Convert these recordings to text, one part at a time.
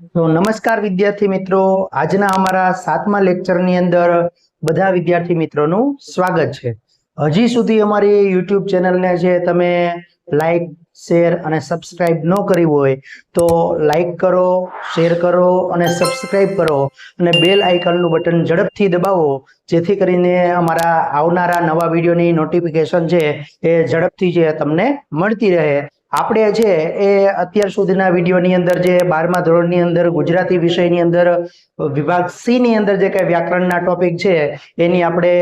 તો નમસ્કાર વિદ્યાર્થી મિત્રો. આજના અમારા સાતમા લેક્ચરની અંદર બધા વિદ્યાર્થી મિત્રોનું સ્વાગત છે. હજી સુધી અમારી યુટ્યુબ ચેનલને જે તમે લાઈક શેર અને સબસ્ક્રાઇબ ન કરી હોય તો લાઈક કરો શેર કરો અને સબસ્ક્રાઇબ કરો અને બેલ આઇકનનું બટન ઝડપથી દબાવો, જેથી કરીને અમારા આવનારા નવા વિડીયોની નોટિફિકેશન છે એ ઝડપથી જે તમને મળતી રહે. આપણે છે એ અત્યાર સુધીના વિડીયોની અંદર જે બારમા ધોરણની અંદર ગુજરાતી વિષયની અંદર, વિભાગ સી ની અંદર જે કાંઈ વ્યાકરણના ટોપિક છે, એની આપણે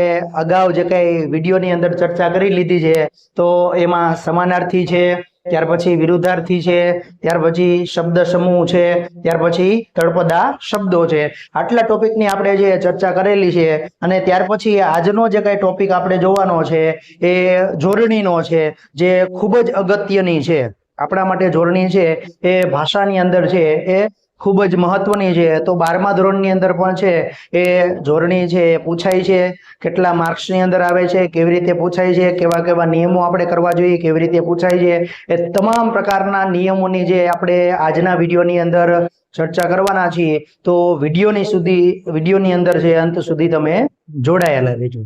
અગાઉ જે કાંઈ વિડીયોની અંદર ચર્ચા કરી લીધી છે, તો એમાં સમાનાર્થી છે ત્યાર પછી વિરુદ્ધાર્થી છે, ત્યાર પછી શબ્દ સમૂહ છે, ત્યાર પછી તળપદા શબ્દો છે. આટલા ટોપિકની આપણે જે ચર્ચા કરેલી છે અને ત્યાર પછી આજનો જે કઈ ટોપિક આપણે જોવાનો છે એ જોડણીનો છે, જે ખૂબ જ અગત્યની છે. આપણા માટે જોડણી છે એ ભાષાની અંદર છે એ ખૂબ જ મહત્વની છે. તો બારમા ધોરણની અંદર પણ છે, એ જોડણી છે, એ પૂછાય છે, કેટલા માર્ક્સની અંદર આવે છે, કેવી રીતે પૂછાય છે, કેવા કેવા નિયમો આપણે કરવા જોઈએ, કેવી રીતે પૂછાય છે, એ તમામ પ્રકારના નિયમોની જે આપણે આજના વિડીયોની અંદર ચર્ચા કરવાના છીએ. તો વિડીયોની સુધી, વિડીયોની અંદર છે અંત સુધી તમે જોડાયેલા રહેજો.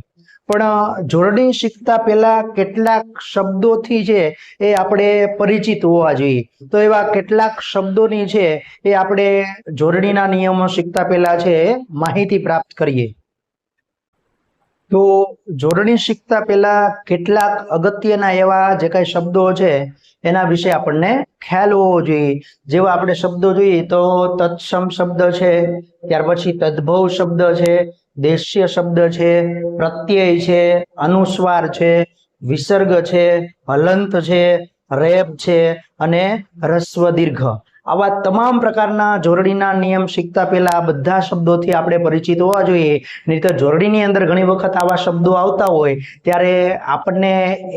પણ જોડણી શીખતા પહેલા કેટલાક શબ્દોથી છે એ આપણે પરિચિત હોવા જોઈએ. તો એવા કેટલાક શબ્દોની છે એ આપણે જોડણીના નિયમો શીખતા પહેલા છે માહિતી પ્રાપ્ત કરીએ. તો જોડણી શીખતા પહેલા કેટલાક અગત્યના એવા જે કઈ શબ્દો છે, એના વિશે આપણને ખ્યાલ હોવો જોઈએ. જેવા આપણે શબ્દો જોઈએ તો તત્સમ શબ્દ છે, ત્યાર પછી તદ્ભવ શબ્દ છે, દેશ્ય શબ્દ છે, પ્રત્યય છે, અનુસ્વાર છે, વિસર્ગ છે, હલંત છે રેપ છે અને રસ્વ દીર્ઘ આવા તમામ પ્રકારના જોરડીના નિયમ શીખતા પહેલા આ બધા શબ્દોથી આપણે પરિચિત હોવા જોઈએ. નહીં તો જોરડીની અંદર ઘણી વખત આવા શબ્દો આવતા હોય, ત્યારે આપણને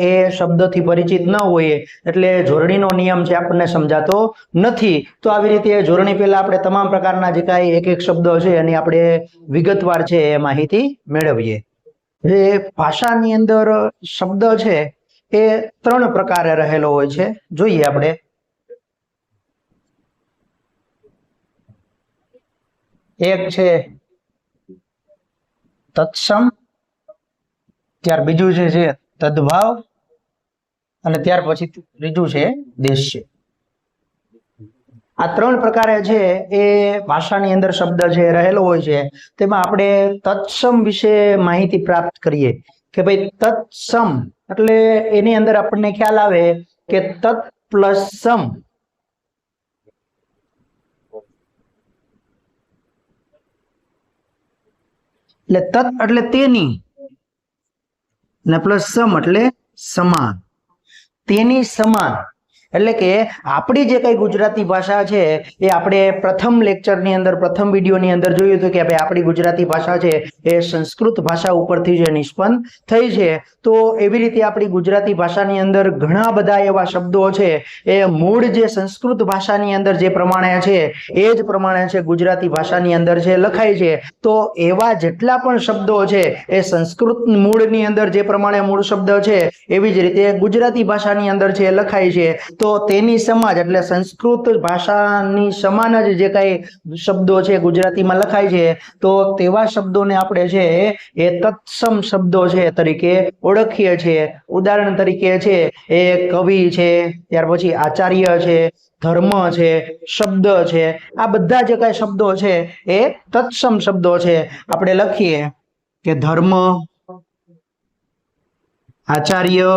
એ શબ્દથી પરિચિત ન હોઈએ, એટલે જોરડીનો નિયમ છે આપણને સમજાતો નથી. તો આવી રીતે જોરણી પહેલા આપણે તમામ પ્રકારના જે કાંઈ એક એક શબ્દો છે એની આપણે વિગતવાર છે એ માહિતી મેળવીએ. જે ભાષાની અંદર શબ્દ છે એ ત્રણ પ્રકારે રહેલો હોય છે. જોઈએ આપણે. એક છે તત્સમ, ત્યાર બીજું છે જે તદભાવ, અને ત્યાર પછી ત્રીજું છે દેશ્ય. આ ત્રણ પ્રકારે છે એ ભાષાની અંદર શબ્દ છે રહેલો હોય છે, તેમાં આપણે તત્સમ વિશે માહિતી પ્રાપ્ત કરીએ કે ભાઈ તત્સમ, એટલે એની અંદર આપણને ખ્યાલ આવે કે તત્ પ્લસ સમ એટલે તત એટલે તેની. ને પ્લસ સમ એટલે સમાન. તેની સમાન. એટલે કે આપણી જે કઈ ગુજરાતી ભાષા છે, એ આપણે પ્રથમ લેક્ચરની અંદર, પ્રથમ વિડીયોની અંદર જોયું હતું કે ભાઈ આપણી ગુજરાતી ભાષા છે, એ સંસ્કૃત ભાષા ઉપરથી જે નિષ્પન્ન થઈ છે. તો એવી રીતે આપણી ગુજરાતી ભાષાની અંદર ઘણા બધા એવા શબ્દો છે, એ મૂળ જે સંસ્કૃત ભાષાની અંદર જે પ્રમાણે છે, એ જ પ્રમાણે છે ગુજરાતી ભાષાની અંદર છે લખાય છે. તો એવા જેટલા પણ શબ્દો છે, એ સંસ્કૃત મૂળની અંદર જે પ્રમાણે મૂળ શબ્દ છે, એવી જ રીતે ગુજરાતી ભાષાની અંદર છે લખાય છે તો તેની સમાજ એટલે સંસ્કૃત ભાષાની સમાન જ જે કઈ શબ્દો છે ગુજરાતીમાં લખાય છે, તો તેવા શબ્દોને આપણે છે એ તત્સમ શબ્દો છે તરીકે ઓળખીએ છીએ. ઉદાહરણ તરીકે છે એ કવિ છે, ત્યાર પછી આચાર્ય છે, ધર્મ છે, શબ્દ છે, આ બધા જે કઈ શબ્દો છે એ તત્સમ શબ્દો છે. આપણે લખીએ કે ધર્મ, આચાર્ય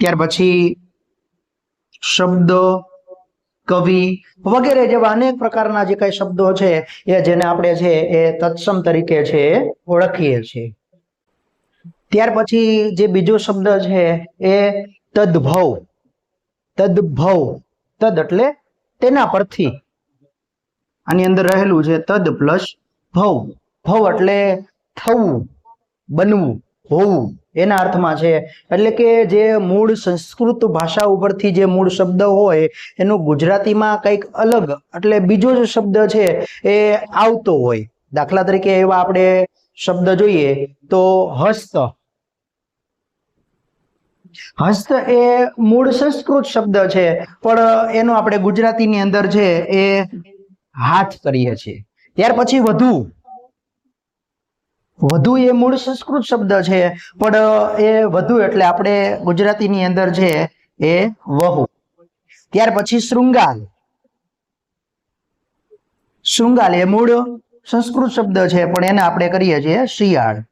ત્યાર પછી શબ્દ, કવિ વગેરે જેવા અનેક પ્રકારના જે કઈ શબ્દો છે, એ જેને આપણે છે એ તત્સમ તરીકે છે ઓળખીએ છીએ. ત્યાર પછી જે બીજો શબ્દ છે એ તદભવ. તદભવ. તદ એટલે તેના પરથી. આની અંદર રહેલું છે તદ પ્લસ ભવ. ભવ એટલે થવું, બનવું. હોવું એના અર્થમાં છે, એટલે કે જે મૂળ સંસ્કૃત ભાષા ઉપરથી જે મૂળ શબ્દ હોય, એનું ગુજરાતીમાં કંઈક અલગ, એટલે બીજો જ શબ્દ છે, એ આવતો હોય. દાખલા તરીકે એવા આપણે શબ્દ જોઈએ, તો હસ્ત. હસ્ત એ મૂળ સંસ્કૃત શબ્દ છે, પણ એનો આપણે ગુજરાતીની અંદર છે, એ હાથ કરીએ છીએ. ત્યાર પછી વધુ. વધુ એ મૂળ સંસ્કૃત શબ્દ છે, પણ એ વધુ એટલે આપણે ગુજરાતીની અંદર છે, એ વહુ. ત્યાર પછી શૃંગાલ. શૃંગાલ એ મૂળ સંસ્કૃત શબ્દ છે, પણ એને આપણે કરીએ છીએ શિયાળ.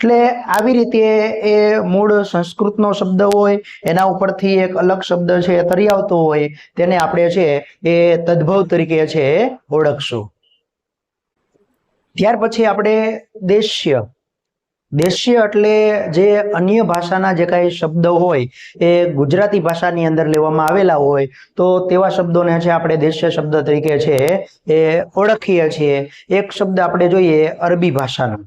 એટલે આવી રીતે એ મૂળ સંસ્કૃતનો શબ્દ હોય, એના ઉપરથી એક અલગ શબ્દ છે, તરી આવતો હોય, તેને આપણે છે, એ તદ્ભવ તરીકે છે, ઓળખશું. ત્યાર પછી આપણે દેશ્ય. દેશ્ય એટલે જે અન્ય ભાષાના જે કાંઈ શબ્દો હોય, એ ગુજરાતી ભાષાની અંદર લેવામાં આવેલા હોય, તો તેવા શબ્દોને છે આપણે દેશ્ય શબ્દ તરીકે છે, એ ઓળખીએ છીએ. એક શબ્દ આપણે જોઈએ અરબી ભાષાનો.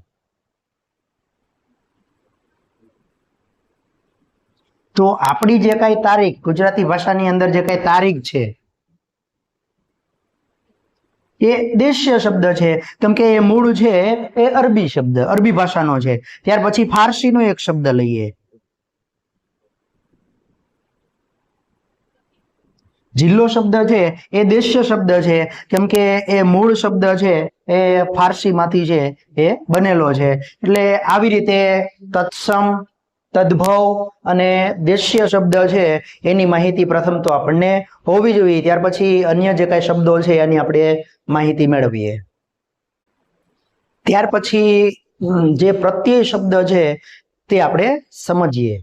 તો આપણી જે કાંઈ તારીખ, ગુજરાતી ભાષાની અંદર જે કાંઈ તારીખ છે એ દેશ્ય શબ્દ છે. કેમ કે એ મૂળ છે, એ અરબી શબ્દ, અરબી ભાષાનો છે. ત્યાર પછી ફારસીનો એક શબ્દ લઈએ. જિલ્લો શબ્દ છે, એ દેશ્ય શબ્દ છે. કેમ કે એ મૂળ શબ્દ છે, એ ફારસીમાંથી છે, એ બનેલો છે. એટલે આવી રીતે તત્સમ તદ્ભવ અને દેશ્ય શબ્દ છે, એની માહિતી પ્રથમ તો આપણને હોવી જોઈએ. ત્યાર પછી અન્ય જે કાંઈ શબ્દો છે, એની આપણે માહિતી મેળવીએ. ત્યાર પછી જે પ્રત્યય શબ્દ છે, તે આપણે સમજીએ.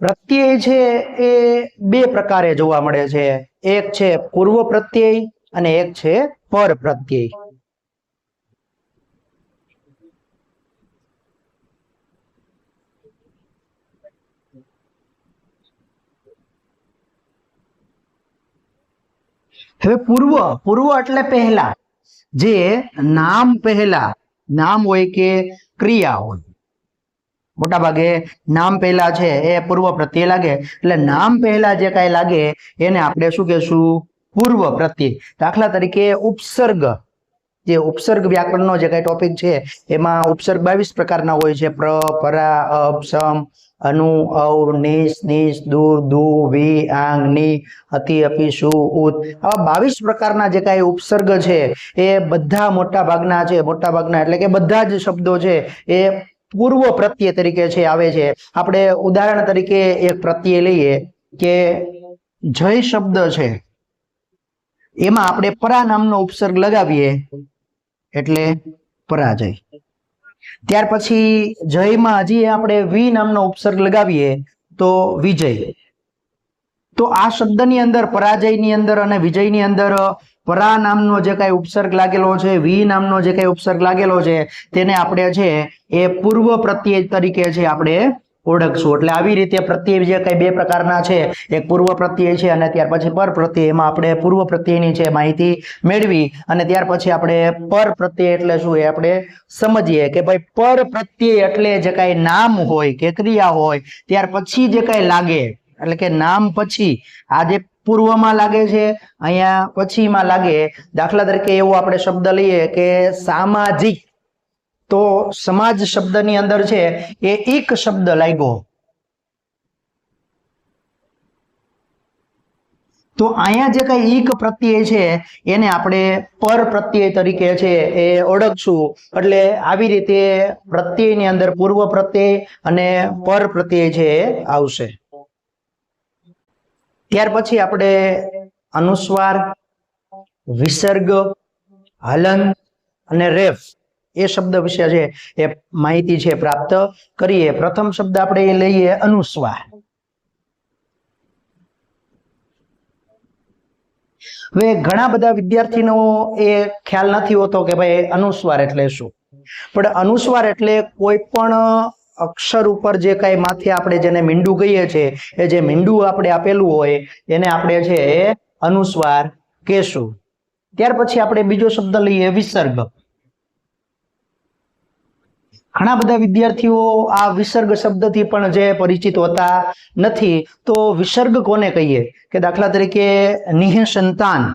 પ્રત્યય છે, એ બે પ્રકારે જોવા મળે છે. એક છે પૂર્વ પ્રત્યય અને એક છે પર પ્રત્યય હવે પૂર્વ પૂર્વ એટલે પહેલા. જે નામ પહેલા, નામ હોય કે ક્રિયા હોય. મોટા ભાગે નામ પહેલા છે, એ પૂર્વ પ્રત્યે લાગે. એટલે નામ પહેલા જે કાંઈ લાગે, એને આપણે શું કહેશું? પૂર્વ પ્રત્યય દાખલા તરીકે ઉપસર્ગ. જે ઉપસર્ગ વ્યાકરણનો જે કાંઈ ટોપિક છે, એમાં ઉપસર્ગ બાવીસ પ્રકારના હોય છે. પ્ર, પરા, અપ, સમ, અનુ અવ નિશ નિશ દૂર, દુ, વી, આંગ, ની, અતિ, અપી, સુ, ઉત. આવા બાવીસ પ્રકારના જે કાંઈ ઉપસર્ગ છે, એ બધા મોટા ભાગના છે. મોટા ભાગના એટલે કે બધા જ શબ્દો છે, એ પૂર્વ પ્રત્યય તરીકે છે, આવે છે. આપણે ઉદાહરણ તરીકે એક પ્રત્યય લઈએ કે જય શબ્દ છે. એમાં આપણે પરા નામનો ઉપસર્ગ લગાવીએ. એટલે પરાજય. ત્યાર પછી જયમાં હજી આપણે વી નામનો ઉપસર્ગ લગાવીએ તો વિજય. તો આ શબ્દની અંદર, પરાજયની અંદર અને વિજયની અંદર પરા નામનો જે કાંઈ ઉપસર્ગ લાગેલો છે, વી નામનો જે કાંઈ ઉપસર્ગ લાગેલો છે, તેને આપણે છે એ પૂર્વ પ્રત્યય તરીકે છે આપણે ઓળખશું. એટલે આવી રીતે પ્રત્યય જે કઈ બે પ્રકારના છે, એક પૂર્વ પ્રત્યય છે અને ત્યાર પછી પર પ્રત્યય, એમાં આપણે પૂર્વ પ્રત્યયની છે માહિતી મેળવી અને ત્યાર પછી આપણે પર પ્રત્યય એટલે શું એ આપણે સમજીએ કે ભાઈ પર પ્રત્યય એટલે જે કાંઈ નામ હોય કે ક્રિયા હોય, ત્યાર પછી જે કાંઈ લાગે, એટલે કે નામ પછી, આ જે પૂર્વમાં લાગે છે, અહીંયા પછીમાં લાગે. દાખલા તરીકે એવો આપણે શબ્દ લઈએ કે સામાજિક તો સમાજ શબ્દની અંદર છે, એ એક શબ્દ લાગ્યો. તો અહીંયા જે કઈ ઈક પ્રત્યય છે, એને આપણે પર પ્રત્યય તરીકે છે, એ ઓળખશું. એટલે આવી રીતે પ્રત્યયની અંદર પૂર્વ પ્રત્યય અને પર પ્રત્યય છે આવશે. ત્યાર પછી આપણે અનુસ્વાર, વિસર્ગ, હલન અને રેફ. એ શબ્દ વિશે છે એ માહિતી છે પ્રાપ્ત કરીએ. પ્રથમ શબ્દ આપણે એ લઈએ અનુસ્વાર. હવે ઘણા બધા વિદ્યાર્થીનો એ ખ્યાલ નથી હોતો કે ભાઈ અનુસ્વાર એટલે શું. પણ અનુસ્વાર એટલે કોઈ પણ અક્ષર ઉપર જે કાંઈ માથે આપણે જેને મીંડું કહીએ છીએ, એ જે મીંડું આપણે આપેલું હોય, એને આપણે છે અનુસ્વાર કહેશું. ત્યાર પછી આપણે બીજો શબ્દ લઈએ વિસર્ગ. ઘણા બધા વિદ્યાર્થીઓ આ વિસર્ગ શબ્દથી પણ જે પરિચિત હોતા નથી, તો વિસર્ગ કોને કહીએ? કે દાખલા તરીકે, નિહ સંતાન.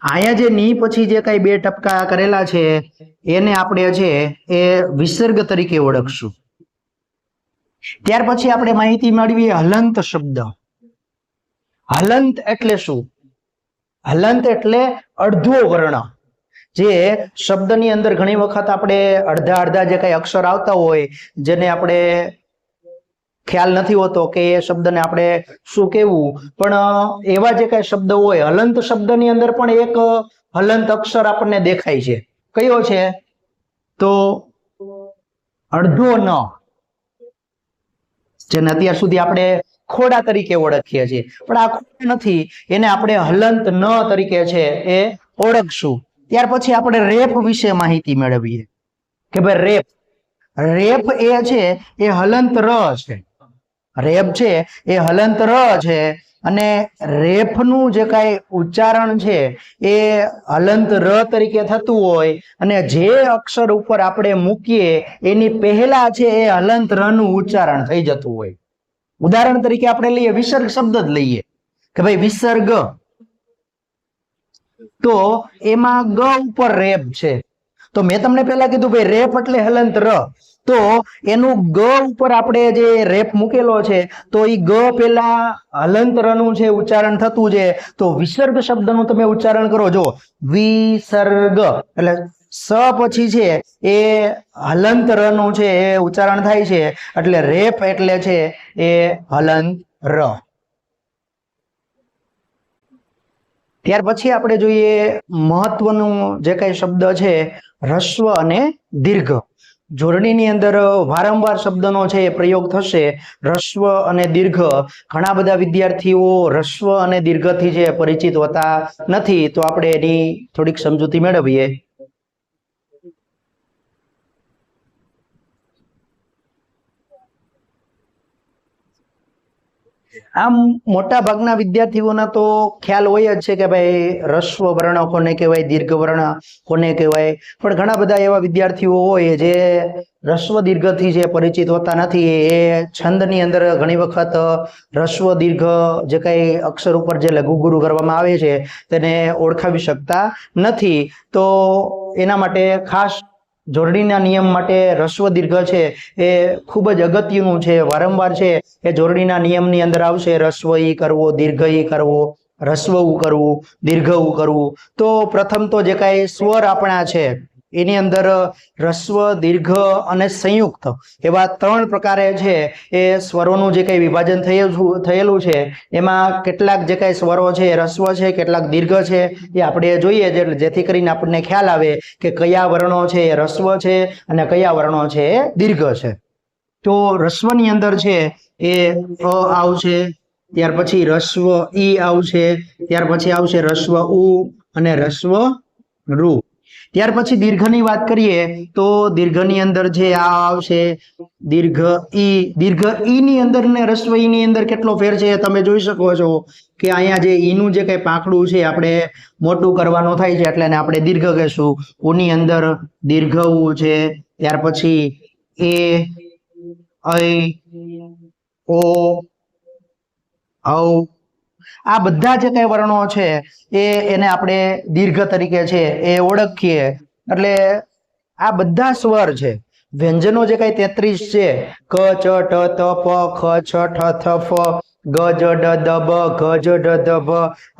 અહીંયા જે ની પછી જે કઈ બે ટપકા કરેલા છે, એને આપણે છે એ વિસર્ગ તરીકે ઓળખશું. ત્યાર પછી આપણે માહિતી મેળવીએ હલંત શબ્દ. હલંત એટલે શું? હલંત એટલે અડધો વર્ણ. જે શબ્દની અંદર ઘણી વખત આપણે અડધા અડધા જે કઈ અક્ષર આવતા હોય, જેને આપણે ખ્યાલ નથી હોતો કે એ શબ્દને આપણે શું કહેવું. પણ એવા જે કઈ શબ્દ હોય, હલંત શબ્દની અંદર પણ એક હલંત અક્ષર આપણને દેખાય છે. કયો છે? તો અડધો ન. જેને અત્યાર સુધી આપણે ખોડા તરીકે ઓળખીએ છીએ. પણ આ ખોડા નથી, એને આપણે હલંત ન તરીકે છે એ ઓળખશું. ત્યાર પછી આપણે રેપ વિશે માહિતી મેળવીએ. કે ભાઈ રેપ રેપ એ છે, એ હલંત ર છે. રેપ છે, એ હલંત ર છે. અને રેફનું જે કાંઈ ઉચ્ચારણ છે, એ હલંત ર તરીકે થતું હોય. અને જે અક્ષર ઉપર આપણે મૂકીએ, એની પહેલા છે, એ હલંત ર નું ઉચ્ચારણ થઈ જતું હોય. ઉદાહરણ તરીકે આપણે લઈએ, વિસર્ગ શબ્દ જ લઈએ. કે ભાઈ વિસર્ગ. તો એમાં ગ ઉપર રેપ છે. તો મેં તમને પહેલા કીધું ભાઈ રેપ એટલે હલંત ર. તો એનું ગ ઉપર આપણે જે રેપ મૂકેલો છે, તો એ ગ પેલા હલંત ર નું છે, ઉચ્ચારણ થતું છે. તો વિસર્ગ શબ્દનું તમે ઉચ્ચારણ કરો, જો વિસર્ગ. એટલે સ પછી છે એ હલંત ર નું છે, એ ઉચ્ચારણ થાય છે. એટલે રેપ એટલે છે એ હલંત ર. ત્યાર પછી આપણે જોઈએ મહત્વનું જે કઈ શબ્દ છે, રસ્વ અને દીર્ઘ. જોડણીની અંદર વારંવાર શબ્દનો છે એ પ્રયોગ થશે. રસ્વ અને દીર્ઘ. ઘણા બધા વિદ્યાર્થીઓ રસ્વ અને દીર્ઘથી જે પરિચિત હોતા નથી, તો આપણે એની થોડીક સમજૂતી મેળવીએ. આમ મોટા ભાગના વિદ્યાર્થીઓના તો ખ્યાલ હોય જ છે કે ભાઈ રસ્વ વર્ણ કોને કહેવાય, દીર્ઘ વર્ણ કોને કહેવાય. પણ ઘણા બધા એવા વિદ્યાર્થીઓ હોય જે રસ્વ દીર્ઘથી જે પરિચિત હોતા નથી, એ છંદની અંદર ઘણી વખત રસ્વ દીર્ઘ જે કંઈ અક્ષર ઉપર જે લઘુગુરુ કરવામાં આવે છે, તેને ઓળખાવી શકતા નથી. તો એના માટે ખાસ જોડણીના નિયમ માટે રસ્વ દીર્ઘ છે. એ ખૂબ જ અગત્યનું છે, વારંવાર છે. એ જોડણીના નિયમની અંદર આવશે, રસ્વ ઈ કરવો, દીર્ઘ ઈ કરવો, રસ્વ કરવું, દીર્ઘ કરવું. તો પ્રથમ તો જે કાંઈ સ્વર આપણા છે એની અંદર રસ્વ, દીર્ઘ અને સંયુક્ત એવા ત્રણ પ્રકારે છે એ સ્વરોનું જે કંઈ વિભાજન થયેલું થયેલું છે, એમાં કેટલાક જે કાંઈ સ્વરો છે રસ્વ છે, કેટલાક દીર્ઘ છે, એ આપણે જોઈએ જેથી કરીને આપણને ખ્યાલ આવે કે કયા વર્ણો છે એ રસ્વ છે અને કયા વર્ણો છે એ દીર્ઘ છે. તો રસ્વની અંદર છે એ અ આવશે, ત્યાર પછી રસ્વ ઈ આવશે, ત્યાર પછી આવશે રસ્વ ઉ અને રસ્વ રૂ. ત્યાર પછી દીર્ઘની વાત કરીએ તો દીર્ઘની અંદર જે આ આવશે, દીર્ઘ ઈ દીર્ઘ ઈ ની અંદર ને રસ્વ ઈ ની અંદર કેટલો ફેર છે તમે જોઈ શકો છો કે અહીંયા જે ઈનું જે કઈ પાંખડું છે આપણે મોટું કરવાનું થાય છે એટલે આપણે દીર્ઘ કહેશું. ઉની અંદર દીર્ઘ ઉ છે, ત્યાર પછી એ ઐ ઓ, ઔ આ બધા જે કઈ વર્ણો છે, એ એને આપણે દીર્ઘ તરીકે છે, એ ઓળખીએ. એટલે આ બધા સ્વર છે. વ્યંજનો જે કઈ તેત્રીસ છે, ક, ચ, ટ, ત, પ, ખ, છ, ઠ, થ, ફ ગ જ ડ દબ ગજ ઘ જ ડ દ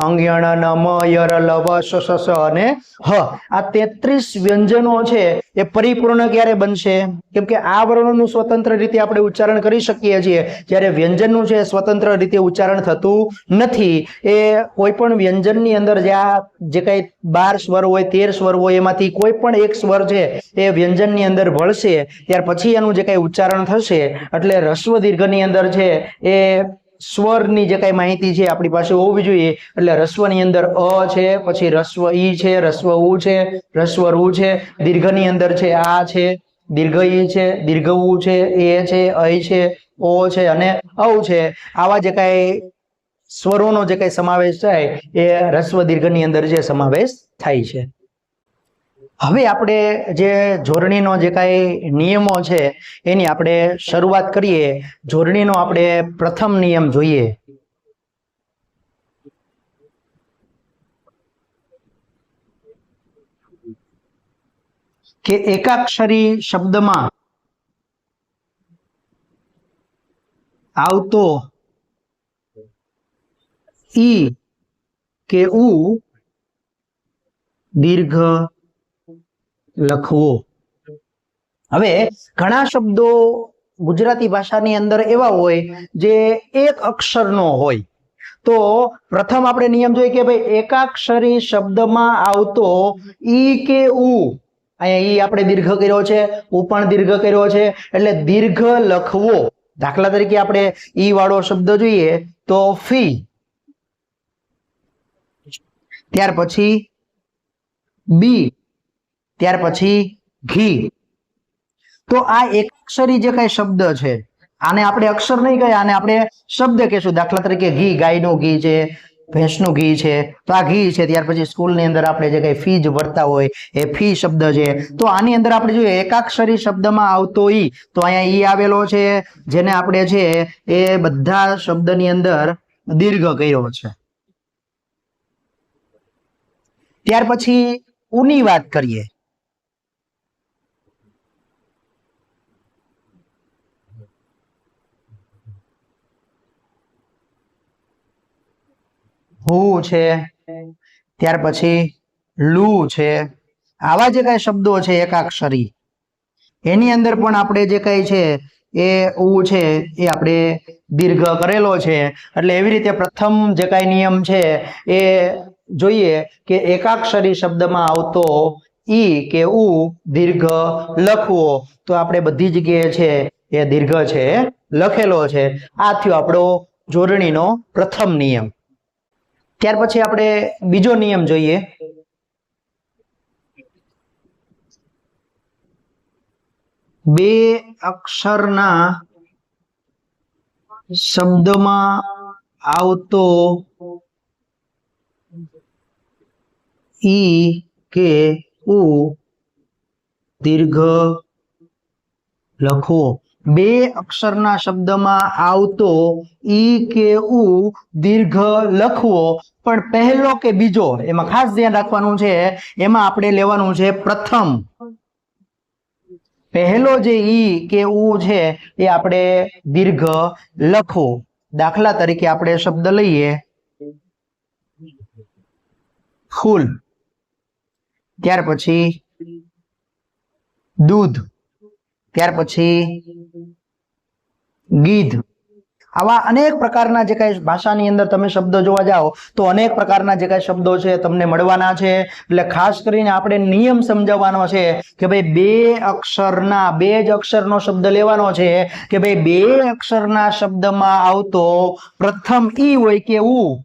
અંગ્યણ નમ યર લવ સસ અને હ. આ તેત્રીસ વ્યંજનો છે, એ પરિપૂર્ણ ક્યારે બનશે? કેમ કે આ વર્ણોનું સ્વતંત્ર રીતે આપણે ઉચ્ચારણ કરી શકીએ છીએ. જ્યારે વ્યંજનનું છે, સ્વતંત્ર રીતે ઉચ્ચારણ થતું નથી. એ કોઈ પણ વ્યંજનની અંદર જે આ જે કઈ બાર સ્વર હોય, તેર સ્વર હોય, એમાંથી કોઈ પણ એક સ્વર છે, એ વ્યંજનની અંદર ભળશે. ત્યાર પછી એનું જે કઈ ઉચ્ચારણ થશે, એટલે રસ્વ દીર્ઘની અંદર છે, એ સ્વરની જે કઈ માહિતી છે આપણી પાસે હોવી જોઈએ. એટલે રસ્વની અંદર અ છે, પછી રસ્વ ઈ છે, રસ્વ ઉ છે, રસ્વ રૂ છે, દીર્ઘની અંદર છે આ છે, દીર્ઘ ઈ છે, દીર્ઘ ઉ છે, એ છે અ છે, ઓ છે અને ઔ છે. આવા જે કઈ સ્વરોનો જે કઈ સમાવેશ થાય એ રસ્વ દીર્ઘની અંદર જે સમાવેશ થાય છે. હવે આપણે જે જોરણીનો જે કાંઈ નિયમો છે, એની આપણે શરૂઆત કરીએ. જોરણીનો આપણે પ્રથમ નિયમ જોઈએ. કે એકાક્ષરી શબ્દમાં આવતો ઈ કે ઉ દીર્ઘ લખવો. હવે ઘણા શબ્દો ગુજરાતી ભાષાની અંદર એવા હોય જે એક અક્ષરનો હોય. તો પ્રથમ આપણે નિયમ જોઈએ કે ભાઈ એકાક્ષરી શબ્દમાં આવતો ઈ કે ઉ. અહીંયા ઈ આપણે દીર્ઘ કર્યો છે, ઉ પણ દીર્ઘ કર્યો છે, એટલે દીર્ઘ લખવો. દાખલા તરીકે આપણે ઈ વાળો શબ્દ જોઈએ તો ફી. ત્યાર પછી બી. ત્યાર પછી ઘી. તો આ એક અક્ષરી જે કઈ શબ્દ છે, આને આપણે અક્ષર નહીં કહીએ, આને આપણે શબ્દ કહેશું. દાખલા તરીકે ઘી, ગાયનું ઘી છે, ભેંસનું ઘી છે, તો આ ઘી છે. ત્યાર પછી સ્કૂલની અંદર આપણે જે કઈ જ ભરતા હોય, એ ફી શબ્દ છે. તો આની અંદર આપણે જોઈએ, એકાક્ષરી શબ્દમાં આવતો ઈ, તો અહીંયા ઈ આવેલો છે, જેને આપણે છે, એ બધા શબ્દની અંદર દીર્ઘ કર્યો છે. ત્યાર પછી ઉની વાત કરીએ. હું છે? ત્યાર પછી લુ છે. આવા જે કાંઈ શબ્દો છે એકાક્ષરી. એની અંદર પણ આપણે જે કઈ છે એ ઉ છે એ આપણે દીર્ઘ કરેલો છે. એટલે એવી રીતે પ્રથમ જે કાંઈ નિયમ છે એ જોઈએ કે એકાક્ષરી શબ્દમાં આવતો ઈ કે ઉ દીર્ઘ લખવો. તો આપણે બધી જગ્યાએ છે એ દીર્ઘ છે, લખેલો છે. આ થયો આપણો જોડણીનો પ્રથમ નિયમ. ત્યાર પછી આપણે બીજો નિયમ જોઈએ. બે અક્ષરના શબ્દમાં આવતો ઈ કે ઉ દીર્ઘ લખવો બે અક્ષરના શબ્દમાં આવતો ઈ કે ઉ દીર્ઘ લખવો, પણ પહેલો કે બીજો, એમાં ખાસ ધ્યાન રાખવાનું છે, એમાં આપણે લેવાનું છે પ્રથમ. પહેલો જે ઈ કે ઉ છે, એ આપણે દીર્ઘ લખવો. દાખલા તરીકે આપણે શબ્દ લઈએ. ફૂલ. ત્યાર પછી દૂધ. ત્યાર પછી ગીધ. આવા અનેક પ્રકારના જે કઈ ભાષાની અંદર તમે શબ્દો જોવા જાઓ, તો અનેક પ્રકારના જે કઈ શબ્દો છે તમને મળવાના છે. એટલે ખાસ કરીને આપણે નિયમ સમજાવવાનો છે કે ભાઈ બે અક્ષરના, બે જ અક્ષરનો શબ્દ લેવાનો છે કે ભાઈ બે અક્ષરના શબ્દમાં આવતો પ્રથમ ઈ હોય કે ઉ.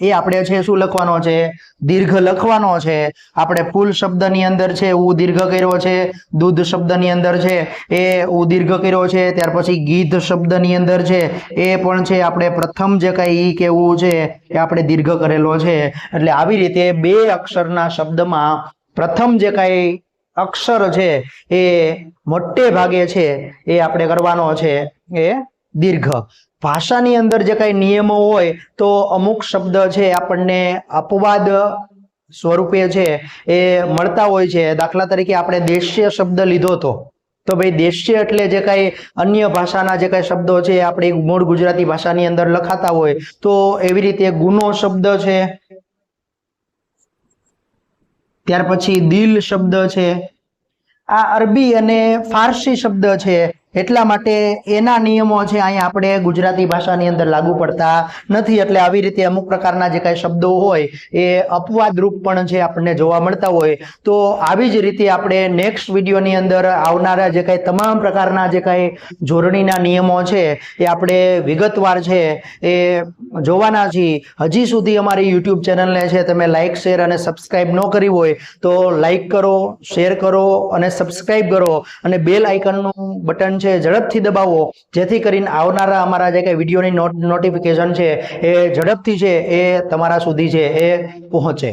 એ આપણે છે શું લખવાનો છે? દીર્ઘ લખવાનો છે. આપણે ફૂલ શબ્દની અંદર છે ઉ દીર્ઘ કર્યો છે, દૂધ શબ્દની અંદર છે, એ ઉ દીર્ઘ કર્યો છે, ત્યાર પછી ગીધ શબ્દની અંદર છે, એ પણ છે આપણે પ્રથમ જે કઈ ઈ કે છે, એ આપણે દીર્ઘ કરેલો છે. એટલે આવી રીતે બે અક્ષરના શબ્દમાં પ્રથમ જે કઈ અક્ષર છે એ મોટે ભાગે છે એ આપણે કરવાનો છે એ દીર્ઘ. ભાષાની અંદર જે કઈ નિયમો હોય તો અમુક શબ્દ છે આપણને અપવાદ સ્વરૂપે છે એ મળતા હોય છે. દાખલા તરીકે આપણે દેશીય શબ્દ લીધો તો તો ભાઈ દેશીય એટલે જે કઈ અન્ય ભાષાના જે કઈ શબ્દો છે આપણી મૂળ ગુજરાતી ભાષાની અંદર લખાતા હોય, તો એવી રીતે ગુનો શબ્દ છે. ત્યાર પછી દિલ શબ્દ છે. આ અરબી અને ફારસી શબ્દ છે. એટલા માટે એના નિયમો છે, અહીંયા આપણે ગુજરાતી ભાષાની અંદર લાગુ પડતા નથી. એટલે આવી રીતે અમુક પ્રકારના જે કાંઈ શબ્દો હોય, એ અપવાદરૂપ પણ છે આપણને જોવા મળતા હોય, તો આવી જ રીતે આપણે નેક્સ્ટ વિડીયોની અંદર આવનારા જે કાંઈ તમામ પ્રકારના જે કાંઈ જોડણીના નિયમો છે, એ આપણે વિગતવાર છે, એ જોવાના છીએ. હજી સુધી અમારી યુટ્યુબ ચેનલને છે, તમે લાઇક શેર અને સબસ્ક્રાઇબ ન કરી હોય, તો લાઇક કરો શેર કરો અને સબસ્ક્રાઇબ કરો. અને બેલ આઇકનનું બટન છે, ઝડપથી દબાવો. જેથી કરીને આવનારા અમારા જે કંઈ વિડીયોની નોટિફિકેશન છે, એ ઝડપથી છે, એ તમારા સુધી છે, એ પહોંચે.